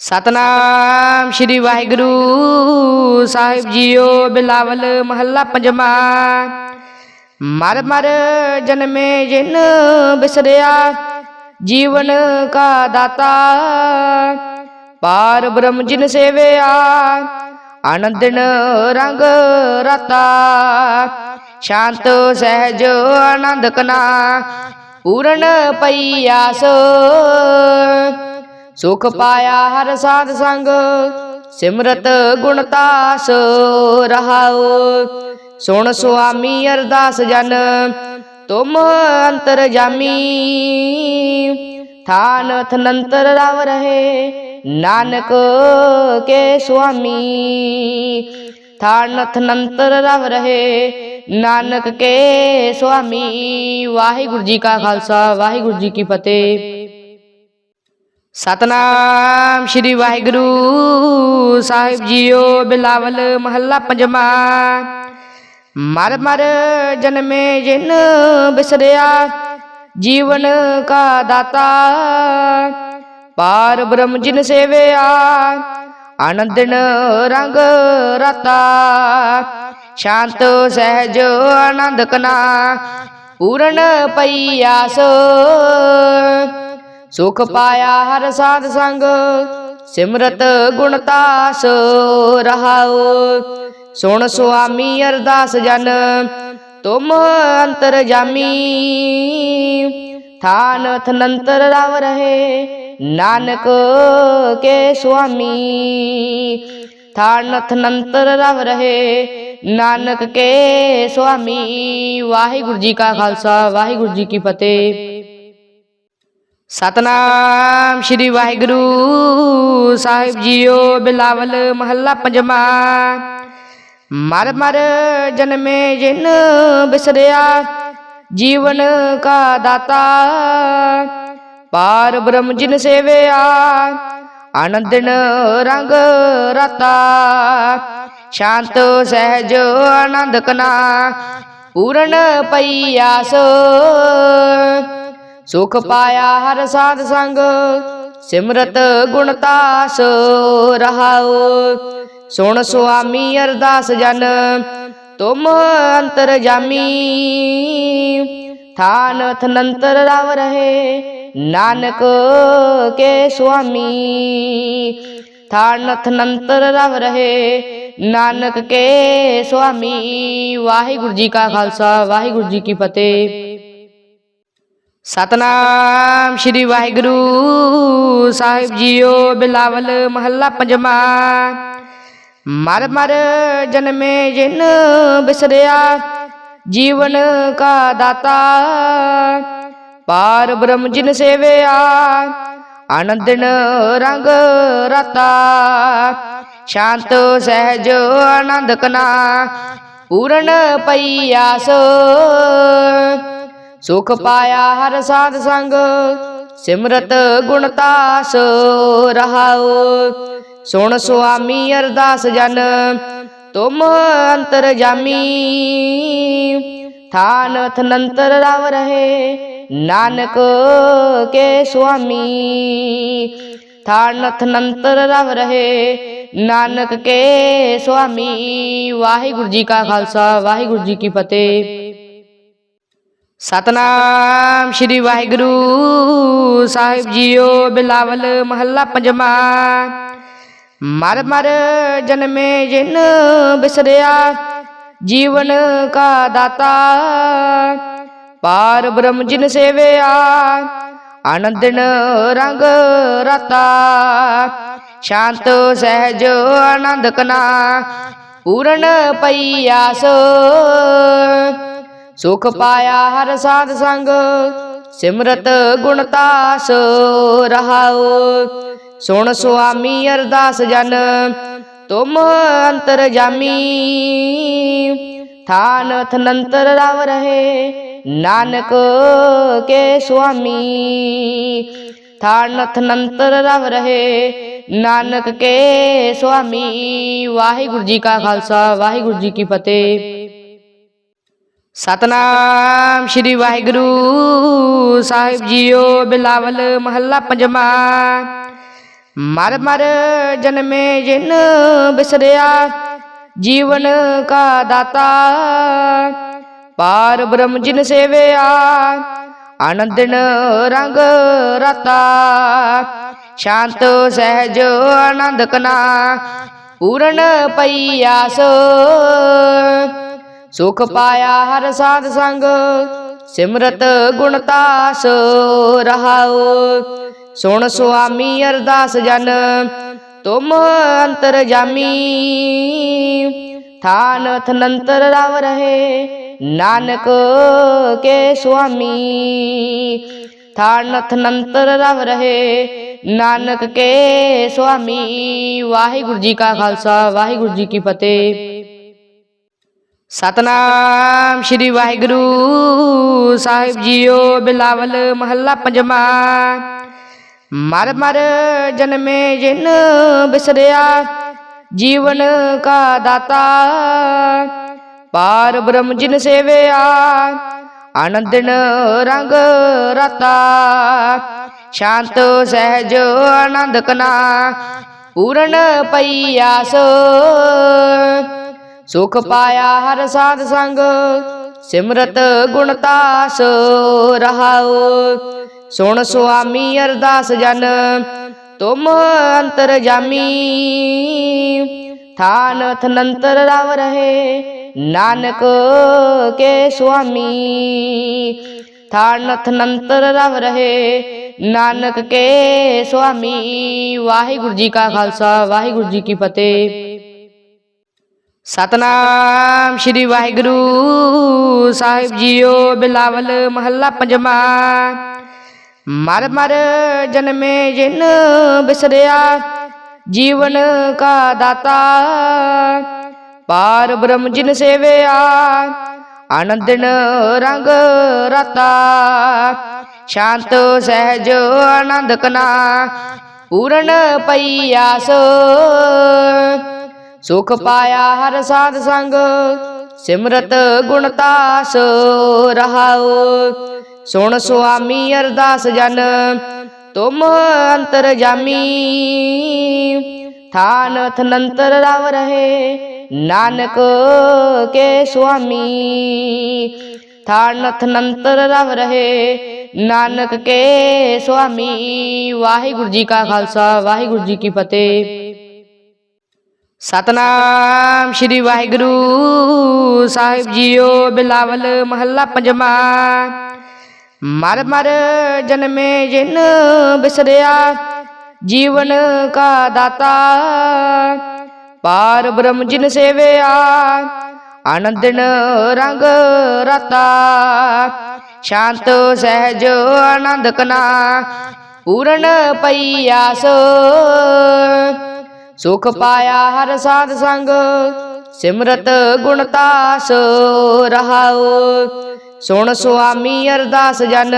ਸਤਨਾਮ ਸ੍ਰੀ ਵਾਹਿਗੁਰੂ ਸਾਹਿਬ ਜੀਓ ਬਿਲਾਵਲ ਮਹੱਲਾ ਪੰਜਵਾਂ। ਮਰ ਮਰ ਜਨਮੇ ਜਿਨ ਬਿਸਰਿਆ, ਜੀਵਨ ਕਾ ਦਾਤਾ। ਪਾਰ ਬ੍ਰਹਮ ਜਿਨ ਸੇਵਿਆ, ਆਨੰਦਨ ਰੰਗ ਰਤਾ। ਸ਼ਾਂਤ, ਸਹਿਜ, ਆਨੰਦ ਕਨਾ, ਪੂਰਨ ਪਈ ਆਸ। ਸੁਖ ਪਾਇਆ ਹਰ ਸਾਧ ਸੰਗ ਸਿਮਰਤ ਗੁਣ ਤਾਸ ਰਹਾਉ ਸੁਣ ਸੁਆਮੀ ਅਰਦਾਸ ਜਨ ਤੁਮ ਅੰਤਰ ਜਾਮੀ ਥਾਨ ਥਨੰਤਰ ਰਵ ਰਹੇ ਨਾਨਕ ਕੇ ਸੁਆਮੀ ਥਾਨ ਥਨੰਤਰ ਰਵ ਰਹੇ ਨਾਨਕ ਕੇ ਸੁਆਮੀ ਵਾਹਿਗੁਰੂ ਜੀ ਕਾ ਖਾਲਸਾ ਵਾਹਿਗੁਰੂ ਜੀ ਕੀ ਫਤਿਹ ਸਤਨਾਮ ਸ੍ਰੀ ਵਾਹਿਗੁਰੂ ਸਾਹਿਬ ਜੀਓ ਬਿਲਾਵਲ ਮਹੱਲਾ ਪੰਜਵਾਂ। ਮਰ ਮਰ ਜਨਮੇ ਜਿਨ ਬਿਸਰਿਆ, ਜੀਵਨ ਕਾ ਦਾਤਾ। ਪਾਰ ਬ੍ਰਹਮ ਜਿਨ ਸੇਵਿਆ, ਆਨੰਦਨ ਰੰਗ ਰਤਾ। ਸ਼ਾਂਤ, ਸਹਿਜ, ਆਨੰਦ ਕਨਾ, ਪੂਰਨ ਪਈ ਆਸ। ਸੁਖ ਪਾਇਆ ਹਰ ਸਾਧ ਸੰਗ ਸਿਮਰਤ ਗੁਣ ਤਾਸ ਰਹਾਉ ਸੁਣ ਸੁਆਮੀ ਅਰਦਾਸ ਜਨ ਤੁਮ ਅੰਤਰ ਜਾਮੀ ਥਾਨ ਥਨੰਤਰ ਰਵ ਰਹੇ ਨਾਨਕ ਕੇ ਸੁਆਮੀ ਥਾਨ ਥਨੰਤਰ ਰਵ ਰਹੇ ਨਾਨਕ ਕੇ ਸੁਆਮੀ ਵਾਹਿਗੁਰੂ ਜੀ ਕਾ ਖਾਲਸਾ ਵਾਹਿਗੁਰੂ ਜੀ ਕੀ ਫਤਿਹ ਸਤਨਾਮ ਸ੍ਰੀ ਵਾਹਿਗੁਰੂ ਸਾਹਿਬ ਜੀਓ ਬਿਲਾਵਲ ਮਹੱਲਾ ਪੰਜਵਾਂ। ਮਰ ਮਰ ਜਨਮੇ ਜਿਨ ਬਿਸਰਿਆ, ਜੀਵਨ ਕਾ ਦਾਤਾ। ਪਾਰ ਬ੍ਰਹਮ ਜਿਨ ਸੇਵਿਆ, ਆਨੰਦਨ ਰੰਗ ਰਤਾ। ਸ਼ਾਂਤ, ਸਹਿਜ, ਆਨੰਦ ਕਨਾ, ਪੂਰਨ ਪਈ ਆਸ। ਸੁਖ ਪਾਇਆ ਹਰ ਸਾਧ ਸੰਗ ਸਿਮਰਤ ਗੁਣ ਤਾਸ ਰਹਾਉ ਸੁਣ ਸੁਆਮੀ ਅਰਦਾਸ ਜਨ ਤੁਮ ਅੰਤਰ ਜਾਮੀ ਥਾਨ ਥਨੰਤਰ ਰਵ ਰਹੇ ਨਾਨਕ ਕੇ ਸੁਆਮੀ ਥਾਨ ਥਨੰਤਰ ਰਵ ਰਹੇ ਨਾਨਕ ਕੇ ਸੁਆਮੀ ਵਾਹਿਗੁਰੂ ਜੀ ਕਾ ਖਾਲਸਾ ਵਾਹਿਗੁਰੂ ਜੀ ਕੀ ਫਤਿਹ ਸਤਨਾਮ ਸ੍ਰੀ ਵਾਹਿਗੁਰੂ ਸਾਹਿਬ ਜੀਓ ਬਿਲਾਵਲ ਮਹੱਲਾ ਪੰਜਵਾਂ। ਮਰ ਮਰ ਜਨਮੇ ਜਿਨ ਬਿਸਰਿਆ, ਜੀਵਨ ਕਾ ਦਾਤਾ। ਪਾਰ ਬ੍ਰਹਮ ਜਿਨ ਸੇਵਿਆ, ਆਨੰਦਨ ਰੰਗ ਰਤਾ। ਸ਼ਾਂਤ, ਸਹਿਜ ਆਨੰਦ ਕਨਾ ਪੂਰਨ ਪਈ ਆਸ। ਸੁਖ ਪਾਇਆ ਹਰ ਸਾਧ ਸੰਗ ਸਿਮਰਤ ਗੁਣ ਤਾਸ ਰਹਾਉ ਸੁਣ ਸੁਆਮੀ ਅਰਦਾਸ ਜਨ ਤੁਮ ਅੰਤਰ ਜਾਮੀ ਥਾਨ ਥਨੰਤਰ ਰਵ ਰਹੇ ਨਾਨਕ ਕੇ ਸੁਆਮੀ ਥਾਨ ਥਨੰਤਰ ਰਵ ਰਹੇ ਨਾਨਕ ਕੇ ਸੁਆਮੀ ਵਾਹਿਗੁਰੂ ਜੀ ਕਾ ਖਾਲਸਾ ਵਾਹਿਗੁਰੂ ਜੀ ਕੀ ਫਤਿਹ ਸਤਨਾਮ ਸ੍ਰੀ ਵਾਹਿਗੁਰੂ ਸਾਹਿਬ ਜੀਓ ਬਿਲਾਵਲ ਮਹੱਲਾ ਪੰਜਵਾਂ। ਮਰ ਮਰ ਜਨਮੇ ਜਿਨ ਬਿਸਰਿਆ, ਜੀਵਨ ਕਾ ਦਾਤਾ। ਪਾਰ ਬ੍ਰਹਮ ਜਿਨ ਸੇਵਿਆ, ਆਨੰਦਨ ਰੰਗ ਰਤਾ। ਸ਼ਾਂਤ, ਸਹਿਜ, ਆਨੰਦ ਕਨਾ, ਪੂਰਨ ਪਈ ਆਸ। ਸੁਖ ਪਾਇਆ ਹਰ ਸਾਧ ਸੰਗ ਸਿਮਰਤ ਗੁਣ ਤਾਸ ਰਹਾਉ ਸੁਣ ਸੁਆਮੀ ਅਰਦਾਸ ਜਨ ਤੁਮ ਅੰਤਰ ਜਾਮੀ ਥਾਨ ਥਨੰਤਰ ਰਵ ਰਹੇ ਨਾਨਕ ਕੇ ਸੁਆਮੀ ਥਾਨ ਥਨੰਤਰ ਰਵ ਰਹੇ ਨਾਨਕ ਕੇ ਸੁਆਮੀ ਵਾਹਿਗੁਰੂ ਜੀ ਕਾ ਖਾਲਸਾ ਵਾਹਿਗੁਰੂ ਜੀ ਕੀ ਫਤਿਹ ਸਤਨਾਮ ਸ੍ਰੀ ਵਾਹਿਗੁਰੂ ਸਾਹਿਬ ਜੀਓ ਬਿਲਾਵਲ ਮਹੱਲਾ ਪੰਜਵਾਂ। ਮਰ ਮਰ ਜਨਮੇ ਜਿਨ ਬਿਸਰਿਆ, ਜੀਵਨ ਕਾ ਦਾਤਾ। ਪਾਰ ਬ੍ਰਹਮ ਜਿਨ ਸੇਵਿਆ, ਆਨੰਦਨ ਰੰਗ ਰਤਾ। ਸ਼ਾਂਤ, ਸਹਿਜ ਆਨੰਦ ਕਨਾ ਪੂਰਨ ਪਈ ਆਸ। ਸੁਖ ਪਾਇਆ ਹਰ ਸਾਧ ਸੰਗ ਸਿਮਰਤ ਗੁਣ ਤਾਸ ਰਹਾਉ ਸੁਣ ਸੁਆਮੀ ਅਰਦਾਸ ਜਨ ਤੁਮ ਅੰਤਰ ਜਾਮੀ ਥਾਨ ਥਨੰਤਰ ਰਵ ਰਹੇ ਨਾਨਕ ਕੇ ਸੁਆਮੀ ਥਾਨ ਥਨੰਤਰ ਰਵ ਰਹੇ ਨਾਨਕ ਕੇ ਸੁਆਮੀ ਵਾਹਿਗੁਰੂ ਜੀ ਕਾ ਖਾਲਸਾ ਵਾਹਿਗੁਰੂ ਜੀ ਕੀ ਫਤਿਹ ਸਤਨਾਮ ਸ਼੍ਰੀ ਵਾਹਿਗੁਰੂ ਸਾਹਿਬ ਜੀਓ ਬਿਲਾਵਲ ਮਹੱਲਾ ਪੰਜਵਾਂ। ਮਰ ਮਰ ਜਨਮੇ ਜਿਨ ਬਿਸਰਿਆ, ਜੀਵਨ ਕਾ ਦਾਤਾ। ਪਾਰ ਬ੍ਰਹਮ ਜਿਨ ਸੇਵਿਆ, ਆਨੰਦਨ ਰੰਗ ਰਤਾ। ਸ਼ਾਂਤ, ਸਹਿਜ, ਆਨੰਦ ਕਨਾ, ਪੂਰਨ ਪਈ ਆਸ। ਸੁਖ ਪਾਇਆ ਹਰ ਸਾਧ ਸੰਗ ਸਿਮਰਤ ਗੁਣ ਤਾਸ ਰਹਾਉ ਸੁਣ ਸੁਆਮੀ ਅਰਦਾਸ ਜਨ ਤੁਮ ਅੰਤਰ ਜਾਮੀ ਥਾਨ ਥਨੰਤਰ ਰਵ ਰਹੇ ਨਾਨਕ ਕੇ ਸੁਆਮੀ ਥਾਨ ਥਨੰਤਰ ਰਵ ਰਹੇ ਨਾਨਕ ਕੇ ਸੁਆਮੀ ਵਾਹਿਗੁਰੂ ਜੀ ਕਾ ਖਾਲਸਾ ਵਾਹਿਗੁਰੂ ਜੀ ਕੀ ਫਤਿਹ ਸਤਨਾਮ ਸ਼੍ਰੀ ਵਾਹਿਗੁਰੂ ਸਾਹਿਬ ਜੀਓ ਬਿਲਾਵਲ ਮਹੱਲਾ ਪੰਜਵਾਂ। ਮਰ ਮਰ ਜਨਮੇ ਜਿਨ ਬਿਸਰਿਆ, ਜੀਵਨ ਕਾ ਦਾਤਾ। ਪਾਰ ਬ੍ਰਹਮ ਜਿਨ ਸੇਵਿਆ, ਆਨੰਦਨ ਰੰਗ ਰਤਾ। ਸ਼ਾਂਤ, ਸਹਿਜ, ਆਨੰਦ ਕਨਾ, ਪੂਰਨ ਪਈ ਆਸ। ਸੁਖ ਪਾਇਆ ਹਰ ਸਾਧ ਸੰਗ ਸਿਮਰਤ ਗੁਣ ਤਾਸ ਰਹਾਉ ਸੁਣ ਸੁਆਮੀ ਅਰਦਾਸ ਜਨ ਤੁਮ ਅੰਤਰ ਜਾਮੀ ਥਾਨ ਥਨੰਤਰ ਰਵ ਰਹੇ ਨਾਨਕ ਕੇ ਸੁਆਮੀ ਥਾਨ ਥਨੰਤਰ ਰਵ ਰਹੇ ਨਾਨਕ ਕੇ ਸੁਆਮੀ ਵਾਹਿਗੁਰੂ ਜੀ ਕਾ ਖਾਲਸਾ ਵਾਹਿਗੁਰੂ ਜੀ ਕੀ ਫਤਿਹ ਸਤਨਾਮ ਸ਼੍ਰੀ ਵਾਹਿਗੁਰੂ ਸਾਹਿਬ ਜੀਓ ਬਿਲਾਵਲ ਮਹੱਲਾ ਪੰਜਵਾਂ। ਮਰ ਮਰ ਜਨਮੇ ਜਿਨ ਬਿਸਰਿਆ, ਜੀਵਨ ਕਾ ਦਾਤਾ। ਪਾਰ ਬ੍ਰਹਮ ਜਿਨ ਸੇਵਿਆ, ਆਨੰਦਨ ਰੰਗ ਰਤਾ। ਸ਼ਾਂਤ, ਸਹਿਜ, ਆਨੰਦ ਕਨਾ, ਪੂਰਨ ਪਈ ਆਸ। ਸੁਖ ਪਾਇਆ ਹਰ ਸਾਧ ਸੰਗ ਸਿਮਰਤ ਗੁਣ ਤਾਸ ਰਹਾਉ ਸੁਣ ਸੁਆਮੀ ਅਰਦਾਸ ਜਨ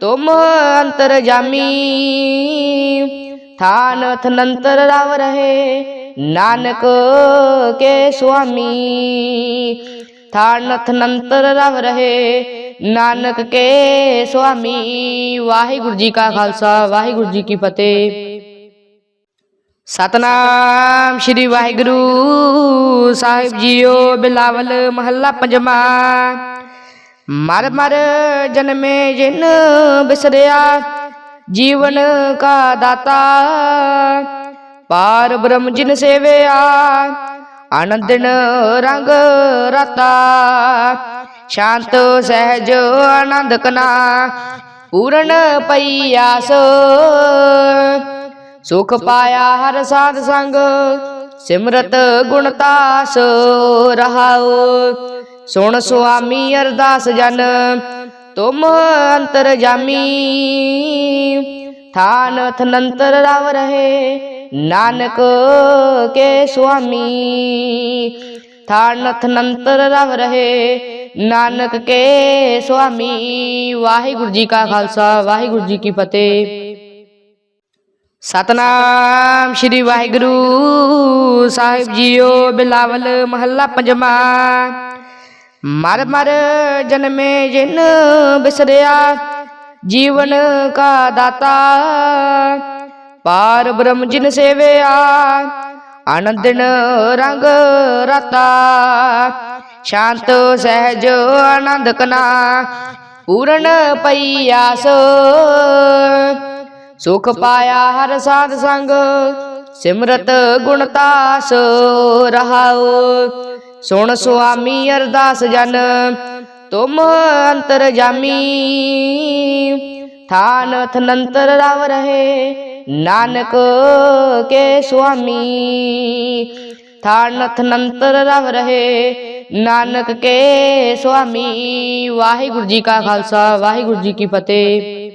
ਤੁਮ ਅੰਤਰ ਜਾਮੀ ਥਾਨ ਥਨੰਤਰ ਰਵ ਰਹੇ ਨਾਨਕ ਕੇ ਸੁਆਮੀ ਥਾਨ ਥਨੰਤਰ ਰਵ ਰਹੇ ਨਾਨਕ ਕੇ ਸੁਆਮੀ ਵਾਹਿਗੁਰੂ ਜੀ ਕਾ ਖਾਲਸਾ ਵਾਹਿਗੁਰੂ ਜੀ ਕੀ ਫਤਿਹ ਸਤਨਾਮ ਸ਼੍ਰੀ ਵਾਹਿਗੁਰੂ ਸਾਹਿਬ ਜੀਓ ਬਿਲਾਵਲ ਮਹੱਲਾ ਪੰਜਵਾਂ। ਮਰ ਮਰ ਜਨਮੇ ਜਿਨ ਬਿਸਰਿਆ, ਜੀਵਨ ਕਾ ਦਾਤਾ। ਪਾਰ ਬ੍ਰਹਮ ਜਿਨ ਸੇਵਿਆ, ਆਨੰਦਨ ਰੰਗ ਰਤਾ। ਸ਼ਾਂਤ ਸਹਿਜ ਆਨੰਦ ਕਨਾ, ਪੂਰਨ ਪਈ ਆਸ। ਸੁਖ ਪਾਇਆ ਹਰ ਸਾਧ ਸੰਗ ਸਿਮਰਤ ਗੁਣ ਤਾਸ ਰਹਾਉ ਸੁਣ ਸੁਆਮੀ ਅਰਦਾਸ ਜਨ ਤੁਮ ਅੰਤਰ ਜਾਮੀ ਥਾਨ ਥਨੰਤਰ ਰਵ ਰਹੇ ਨਾਨਕ ਕੇ ਸੁਆਮੀ ਥਾਨ ਥਨੰਤਰ ਰਵ ਰਹੇ ਨਾਨਕ ਕੇ ਸੁਆਮੀ ਵਾਹਿਗੁਰੂ ਜੀ ਕਾ ਖਾਲਸਾ ਵਾਹਿਗੁਰੂ ਜੀ ਕੀ ਫਤਿਹ ਸਤਨਾਮ ਸ਼੍ਰੀ ਵਾਹਿਗੁਰੂ ਸਾਹਿਬ ਜੀਓ ਬਿਲਾਵਲ ਮਹੱਲਾ ਪੰਜਵਾਂ। ਮਰ ਮਰ ਜਨਮੇ ਜਿਨ ਬਿਸਰਿਆ, ਜੀਵਨ ਕਾ ਦਾਤਾ। ਪਾਰ ਬ੍ਰਹਮ ਜਿਨ ਸੇਵਿਆ, ਆਨੰਦਨ ਰੰਗ ਰਤਾ। ਸ਼ਾਂਤ, ਸਹਿਜ, ਆਨੰਦ ਕਨਾ, ਪੂਰਨ ਪਈ ਆਸ। ਸੁਖ ਪਾਇਆ ਹਰ ਸਾਧ ਸੰਗ ਸਿਮਰਤ ਗੁਣ ਤਾਸ ਰਹਾਉ ਸੁਣ ਸੁਆਮੀ ਅਰਦਾਸ ਜਨ ਤੁਮ ਅੰਤਰ ਜਾਮੀ ਥਾਨ ਥਨੰਤਰ ਰਵ ਰਹੇ ਨਾਨਕ ਕੇ ਸੁਆਮੀ ਥਾਨ ਥਨੰਤਰ ਰਵ ਰਹੇ ਨਾਨਕ ਕੇ ਸੁਆਮੀ ਵਾਹਿਗੁਰੂ ਜੀ ਕਾ ਖਾਲਸਾ ਵਾਹਿਗੁਰੂ ਜੀ ਕੀ ਫਤਿਹ